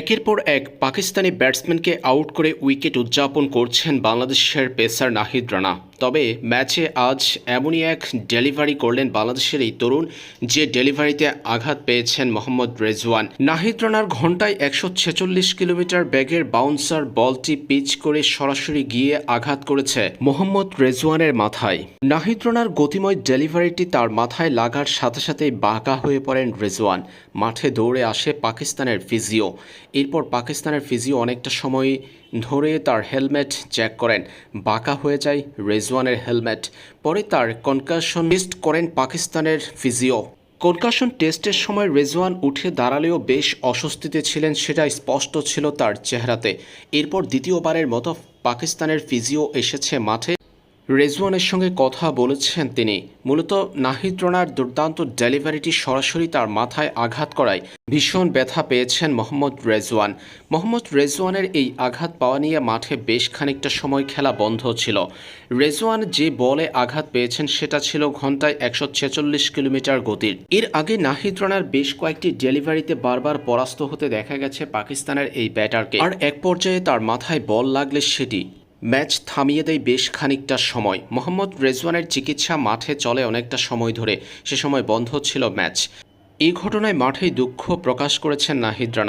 একের পর এক পাকিস্তানি ব্যাটসম্যানকে আউট করে উইকেট উদযাপন করছেন বাংলাদেশের পেসার নাহিদ রানা। তবে ম্যাচে আজ এমনই এক ডেলিভারি করলেন বাংলাদেশের এই তরুণ, যে ডেলিভারিতে আঘাত পেয়েছেন মোহাম্মদ রেজওয়ান। নাহিদ রানার ঘন্টায় একশো ছেচল্লিশ কিলোমিটার ব্যাগের বাউন্সার বলটি পিচ করে সরাসরি গিয়ে আঘাত করেছে মোহাম্মদ রেজওয়ানের মাথায়। নাহিদ রানার গতিময় ডেলিভারিটি তার মাথায় লাগার সাথে সাথেই বাঁকা হয়ে পড়েন রেজওয়ান। মাঠে দৌড়ে আসে পাকিস্তানের ফিজিও। এরপর পাকিস্তানের ফিজিও অনেকটা সময় ধরে তার হেলমেট চেক করেন। বাঁকা হয়ে যায় রেজওয়ানের হেলমেট, পরে তার কনকাশন টেস্ট করেন পাকিস্তানের ফিজিও। কনকাশন টেস্টের সময় রেজওয়ান উঠে দাঁড়ালেও বেশ অস্বস্তিতে ছিলেন সেটা স্পষ্ট ছিল তার চেহারাতে। এরপর দ্বিতীয়বারের মতো পাকিস্তানের ফিজিও এসেছে মাঠে। রেজওয়ানের সঙ্গে কথা বলেছেন তিনি। মূলত নাহিদ রানার দুর্দান্ত ডেলিভারিটি সরাসরি তার মাথায় আঘাত করায় ভীষণ ব্যথা পেয়েছেন মোহাম্মদ রেজওয়ান। মোহাম্মদ রেজওয়ানের এই আঘাত পাওয়া নিয়ে মাঠে বেশ খানিকটা সময় খেলা বন্ধ ছিল। রেজওয়ান যে বলে আঘাত পেয়েছেন সেটা ছিল ঘন্টায় একশো ছেচল্লিশ কিলোমিটার গতির। এর আগে নাহিদ রানার বেশ কয়েকটি ডেলিভারিতে বারবার পরাস্ত হতে দেখা গেছে পাকিস্তানের এই ব্যাটারকে। আর এক পর্যায়ে তার মাথায় বল লাগলে সেটি ম্যাচ থামিয়ে দেয় বেশ খানিকটা সময়। মোহাম্মদ রেজওয়ানের চিকিৎসা মাঠে চলে অনেকটা সময় ধরে। সে সময় বন্ধ ছিল ম্যাচ। এই ঘটনায় মাঠেই দুঃখ প্রকাশ করেছেন নাহিদ রানা।